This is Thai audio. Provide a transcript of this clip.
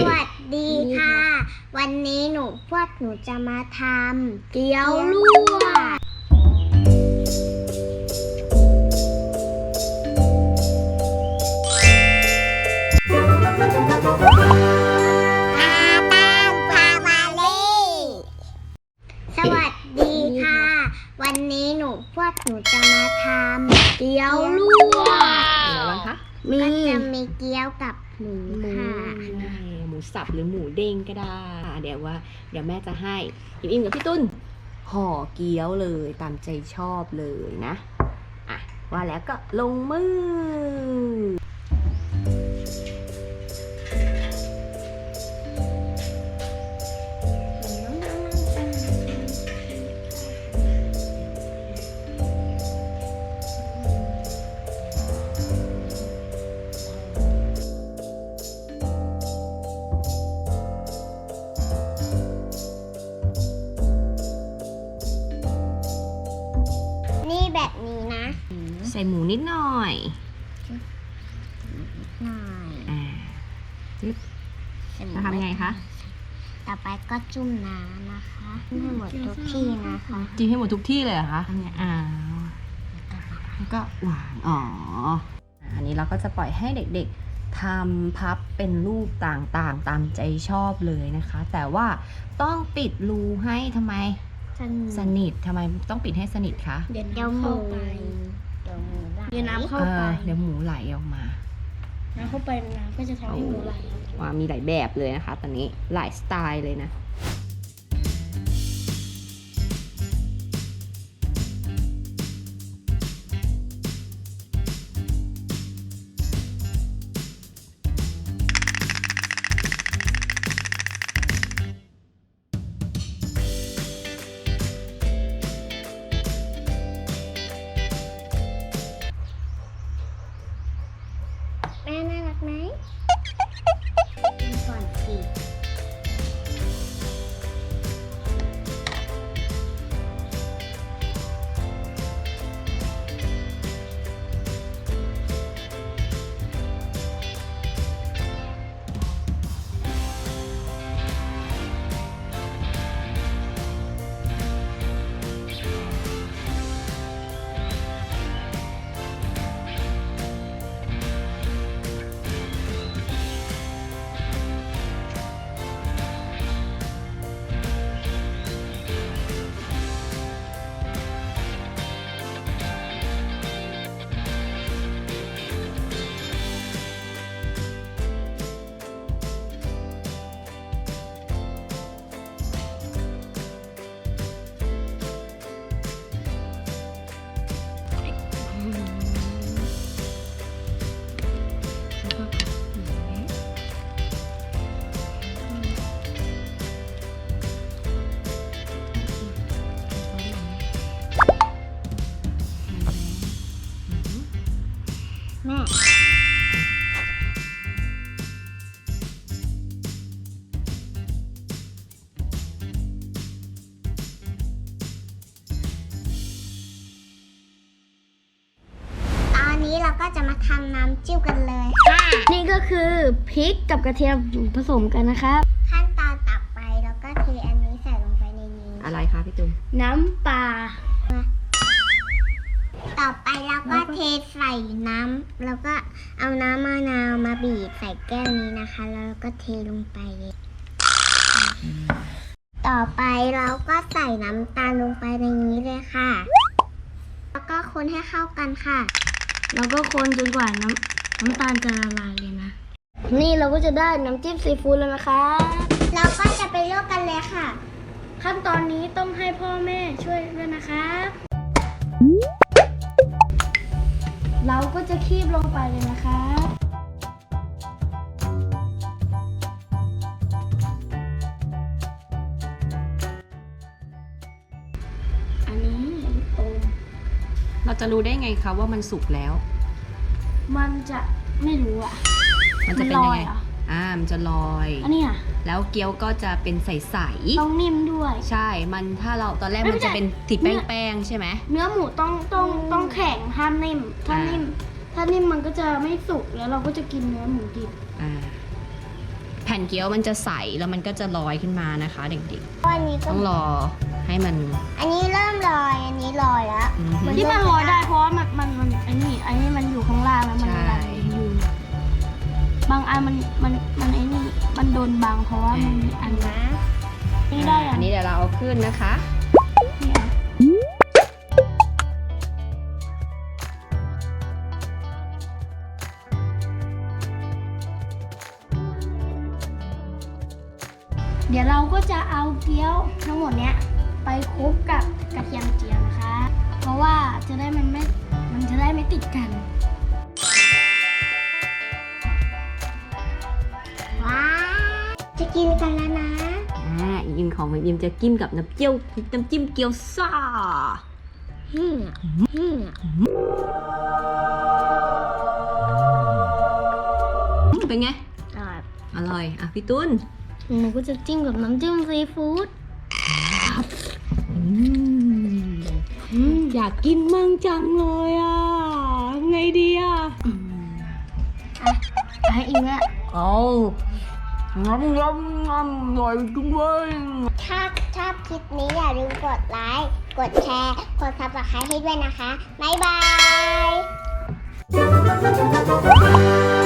สวัสดีค่ะ วันนี้หนูพวกหนูจะมาทำเกี๊ยวลวกอาตั้งพาวาเล่สวัสดีค่ะวันนี้หนูพวกหนูจะมาทำเกี๊ยวลวกอะไรบ้างคะก็จะมีเกี๊ยวกับหมูหมูค่ะหมู สับหรือหมูเด้งก็ได้เดี๋ยวว่า เดี๋ยวแม่จะให้อิ่มอิมกับพี่ตุ้นห่อเกี๊ยวเลยตามใจชอบเลยนะอะว่าแล้วก็ลงมือ ส่หมูนิดหน่อยหน่อยอ่าจะทำยังไงคะ ต่อไปก็จุ่มน้ำนะคะให้หมดทุกที่นะคะจิ้มให้หมดทุกที่เลยเหรอคะอ่าแล้วก็หวานอ๋ออันนี้เราก็จะปล่อยให้เด็กๆทำพับเป็นรูปต่างๆ ตามใจชอบเลยนะคะ แต่ว่าต้องปิดรูให้ทำไม สนิททำไมต้องปิดให้สนิทคะ เดี๋ยวเดี๋ยวน้ำหมูเข้าไปเดี๋ยวหมูไหลเดี๋ยวน้ำเข้าไปเออเดี๋ยวหมูไหลออกมา น้ำเข้าไปน้ำก็จะทำให้หมูไหลออกว่ามีหลายแบบเลยนะคะ ตอนนี้หลายสไตล์เลยนะ จะมาทำน้ำจิ้มกันเลยค่ะ นี่ก็คือพริกกับกระเทียมผสมกันนะครับ ขั้นตอนต่อไปเราก็เทอันนี้ใส่ลงไปในนี้ อะไรคะพี่ตุ้มน้ำปลา ต่อไปเราก็เทใส่น้ำแล้วก็เอาน้ำมะนาวมาบีบใส่แก้วนี้นะคะ แล้วก็เทลงไป ต่อไปเราก็ใส่น้ำตาลลงไปในนี้เลยค่ะ แล้วก็คนให้เข้ากันค่ะ แล้วก็คนจนกว่าน้ำน้ำตาลจะละลายเลยนะ นี่เราก็จะได้น้ำจิ้มซีฟู้ดแล้วนะครับเราก็จะไปลวกกันเลยค่ะ ขั้นตอนนี้ต้องให้พ่อแม่ช่วยด้วยนะครับเราก็จะคีบลงไปเลยนะครับอันนี้โอม เราจะรู้ได้ไงคะว่ามันสุกแล้ว มันจะไม่รู้อะมันจะเป็นยังไงมันลอยเหรออ่า มันจะลอย อันนี้อะแล้วเกี๊ยวก็จะเป็นใสต้องนิ่มด้วยๆใช่ มันถ้าเราตอนแรกไม่มันจะใช่เป็นติดเนื้อแป้งๆใช่ไหม เนื้อหมูต้องต้องต้องแข็งห้ามนิ่ม ถ้าอ่านิ่นิ่ม ถ้านิ่มมันก็จะไม่สุกแล้วเราก็จะกินเนื้อหมูดิบ อ่า แผ่นเกี๊ยวมันจะใสแล้วมันก็จะลอยขึ้นมานะคะเด็กอันนี้ๆก็ต้องรอให้มัน อันนี้เริ่มลอย อันนี้ลอยแล้วอือฮึที่มันลอย บางอันมันมันมันไอ้นี่มันโดนบังเพราะว่ามันมีอันนะนี่ได้อัอันนนี้เดี๋ยวเราเอาขึ้นนะคะเนี่ยเดี๋ยวเราก็จะเอาเกี๊ยวทั้งหมดเนี้ยไปคลุกกับกระเทียมเจียวนะคะ เพราะว่าจะได้มันไม่ มันจะได้ไม่ติดกัน ของมันยิมจะกินกับน้ำเจียวน้ำจิ้มเกี๊ยวซ่าอืมอืมเป็นไงอ่าอร่อย อะพี่ตุ้นหนูก็จะจิ้มกับน้ำจิ้มซีฟู้ดอยากกินมั่งจังเลยอะ ไงดีอะให้อิงอะเอางำงำงำหน่อยจุงเลยถ้าชอบคลิปนี้อย่าลืมกดไลค์ กดแชร์ กดซับสไครต์ให้ด้วยนะคะ บ๊ายบาย